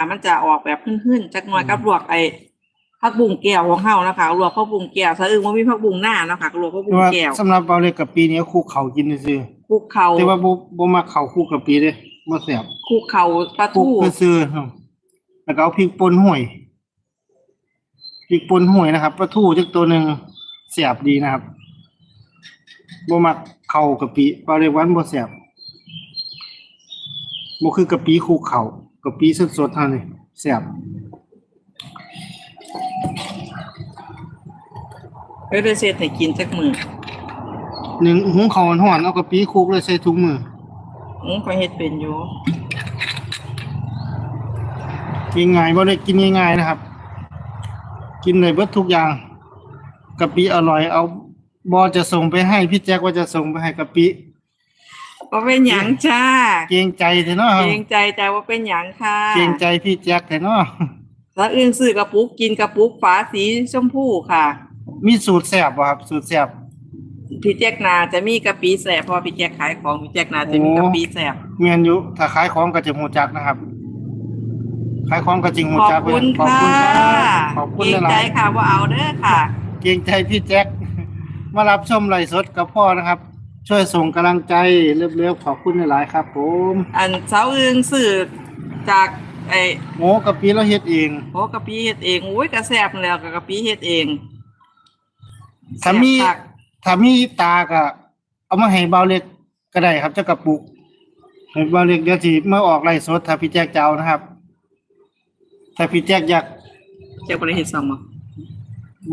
อะมันจะออกแบบขึ้นๆจักหน่อยกับลวกไอ้ผักบุ้งแก้วของเฮานะคะลวกผักบุ้งแก้วซะอึ้งว่ามีผักบุ้งหน้าเนาะค่ะลวกผักแต่บุ้งว่าแก้วสำหรับเบาเล็กกับปีนี้คู่เขากินซื่อคลุกเขาๆแต่ว่าบ่บ่มักเขาคู่กับปีเด้บ่แซ่บคลุกเขาปลาคลุกทูซื่อๆครับแล้วก็เอาพริกป่นห่วยพริกป่นห่วยนะครับปลาทูจักตัวหนึงแซ่บดีนะครับบ่มักเข้ากะปิเบาเล็กหวันบ่แซ่บบ่คือกะปิคู่เขา กะปิสดๆเท่านี้แซ่บเอ้ยได้เสร็จให้กินจักมือหนึ่งหุงข้าวร้อนๆเอากะปิคลุกเลยใส่ถุงมืออือก็เฮ็ดเป็นอยู่กินง่ายบ่ได้กินง่ายๆนะครับ กินได้เบิดทุกอย่างกะปิอร่อยเอาบอจะส่งไปให้พี่แจ็คว่าจะส่งไปให้กะปิ บ่เป็นหยังจ้า เกรงใจแท้เนาะเกรงใจจ้าว่าเป็นหยังค่ะเกรงใจพี่แจ็คแท้เนาะแล้วอึ้งซื้อกระปุกกินกระปุกฝาสีชมพูค่ะ มีสูตรแซ่บบ่ครับสูตรแซ่บพี่แจ็คนาจะมีกะปิแสบเพราะว่าพี่แจ็คขายของพี่แจ็คนาจะมีโอ้กะปิแสบแม่นอยู่ถ้าขายของก็จะฮู้จักนะครับขายของก็จริงฮู้ขอบจักคุณขอบค่ะคุณครับขอบคุณเกรงหลาใจยค่ะว่าเอาเด้อค่ะๆเกรงใจพี่แจ็คมารับชมไลฟ์สดกับพ่อนะครับ ช่วยส่งกำลังใจเร็วๆขอบคุณหลายๆครับ ผมอันเสาอึ้งซื้อจากไอ้โอ้กะปิเราเฮ็ดเองโหกะปิเฮ็ดเองอุ้ยกระแสบนั่นแหล้วกับกะปิเฮ็ดเองถ้ามีแซ่บคักถ้ามีตาก็เอามาให้เบาเล็กก็ได้ครับเจ้ากระปุกให้เบาเล็กเดี๋ยวสิเมื่อออกไลฟ์สดถ้าพี่แจ๊กจะเอานะครับ ถ้าพี่แจ๊กอยากแจ็คบ่ได้เฮ็ดซ้ำบ่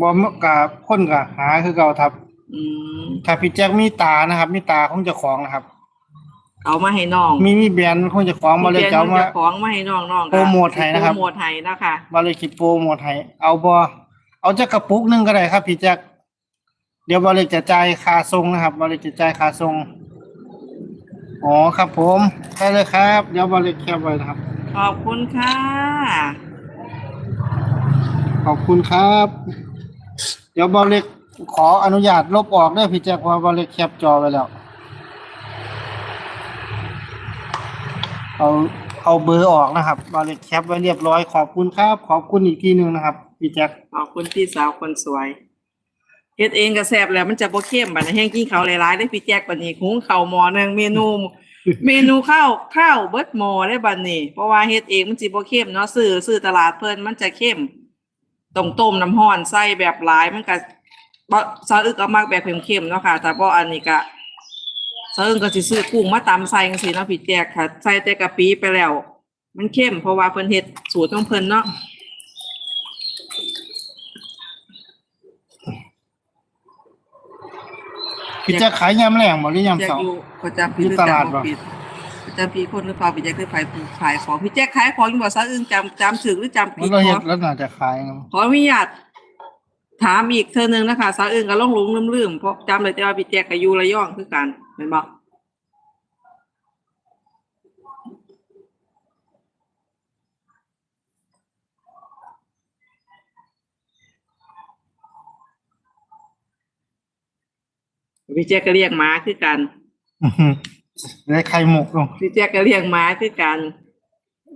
บ่มกับคนก็หาคือเก่าครับ อืมถ้าพี่แจ๊กมีตานะครับ มีตาของเจ้าของนะครับ เอามาให้น้องมีมีแบรนด์ของเจ้าของมาเลยมีจะเอาแบรนด์มาเจ้ของมาให้น้องน้องโปรโมทให้นะครับ โปรโมทให้นะคะมาเลยคิดโปรโมทให้เอาบ่เอาจักกระปุกหนึงก็ได้ครับ พี่แจ๊กเดี๋ยวบาเล็กจะจ่ายค่าส่งนะครับบาเล็กจะจ่ายค่าส่งอ๋อครับผมได้เลยครับ เดี๋ยวบาเล็กแคปไว้นะครับ ขอบคุณค่ะขอบคุณครับ เดี๋ยวบอลเล็ก ขออนุญาตลบออกได้พี่แจ็คพราะว่าบอลเล็กแคปจอไว้แล้ว เอาเอาเบอร์ออกนะครับบอลเล็กแคปไว้เรียบร้อยขอบคุณครับ ขอบคุณอีกทีหนึ่งนะครับพี่แจ็คขอบคุณพี่สาวคนสวยเฮ็ดเองก็แซ่บแล้วมันจะบ่เข้มบัดนี้แห้งกินข้าวหลายๆได้พี่แจ๊กบัดนี้หุงข้าวหม้อนึงเมนู เมนูข้าวข้าวเบิดหม้อได้บัดนี้ เพราะว่าเฮ็ดเองมันสิบ่เข้มเนาะซื้อซื้อตลาดเพิ่นมันจะเข้มต้องต้มน้ำร้อนใส่แบบหลายมันก็ บ่ซาอึกเอามักแบบเข้มๆเนาะค่ะแต่บ่อันนี้ก็ซาอึกก็สิซื้อกุ้งมาตำใส่จังซี่เนาะพี่แจ๊กค่ะ ใส่แต่กะปิไปแล้ว มันเข้มเพราะว่าเพิ่นเฮ็ดสูตรของเพิ่นเนาะพี่แจ็คขายยำแรงบ่หรือยำแจ็คเสาอยู่ประจำปีอยู่หรือตลาดจำปะบ่ปิดประจำปีคนหรือเปล่าพี่แจ็คคือไผผู้ขายของพี่แจ็คขายของอยู่บ่ซะอึ้งจำจำถึกหรือจำผิดเราขเห็อดแล้วน่าจะขายนะขออนุญาต ถามอีกเธอหนึงนะคะซะอึ้งก็ลงหลงลืมๆเพราะจำเลยแต่ว่าพี่แจ็คก็อยู่ระยองคือกันแม่นบ่พี่แจ็คก็เรียกหมาคือกันอื้อหือได้ไข่หมกลงพี่แจ็คก็เรียกหมาคือกัน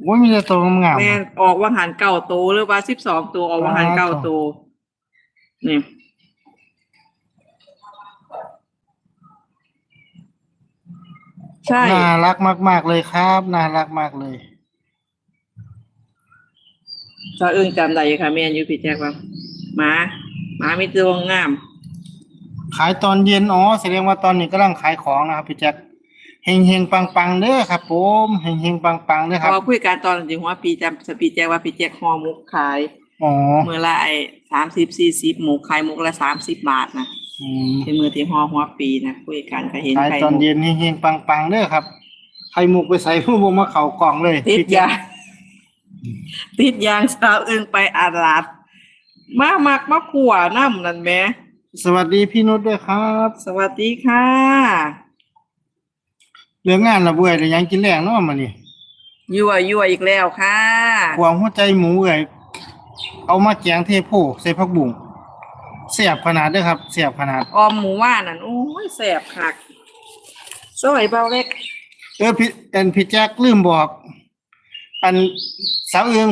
โอ้ยมีแต่ตัวงามๆแม่นออกวังหันเก่าโตหรือว่าสิบสองตัวออกวังหันเก่าโต นี่ใช่ น่ารักมาก ๆ เลยครับ น่ารักมากเลยสะอึ้งจำได้อยู่ค่ะแม่นอยู่พี่แจ็คว่าหมาหมามีตัวงาม ขายตอนเย็นอ๋อแสดงว่าตอนนี้กำลังขายของนะครับพี่แจ็คเฮงเฮงปังปังๆเด้อครับผมเฮงเฮงปังปังๆเด้อเพครับราะว่าคุยกันตอนจริงว่าพี่จำสปีแจ็คว่าพี่แจ็คห่อหมุกขาย อ๋อมือละไอ้สามสิบสี่สิบหมูขายหมุกละสามสิบบาทนะอืมเป็นมือที่ห่อหัวปีนะคุยกันก็เห็นขายไข่ตอนมุกเย็นเฮงเฮงปังปังๆเด้อครับไข่มุกไปใส่ผู้บมาเข่ากล่องเลยติดพี่แจ็ยาคติดยางสาวอึงไปอาลาดมามักมาขัวน้ำนั่นแหม่สวัสดีพี่นุชด้วยครับ สวัสดีค่ะเรื่องงานระเบื่อแต่ยังกินแรงเนาะมานี่ยั่วยั่วอีกแล้วค่ะ ความหัวใจหมูเอ่ย เอามาแกงเทโพใส่ผักบุ้งเสียบขนาดเด้อครับเสียบขนาดออมหมูว่านนั่นโอ้ยแสบคักสวยเบาเล็ก เออพี่อันพี่แจ็คลืมบอก อันสาวเอือง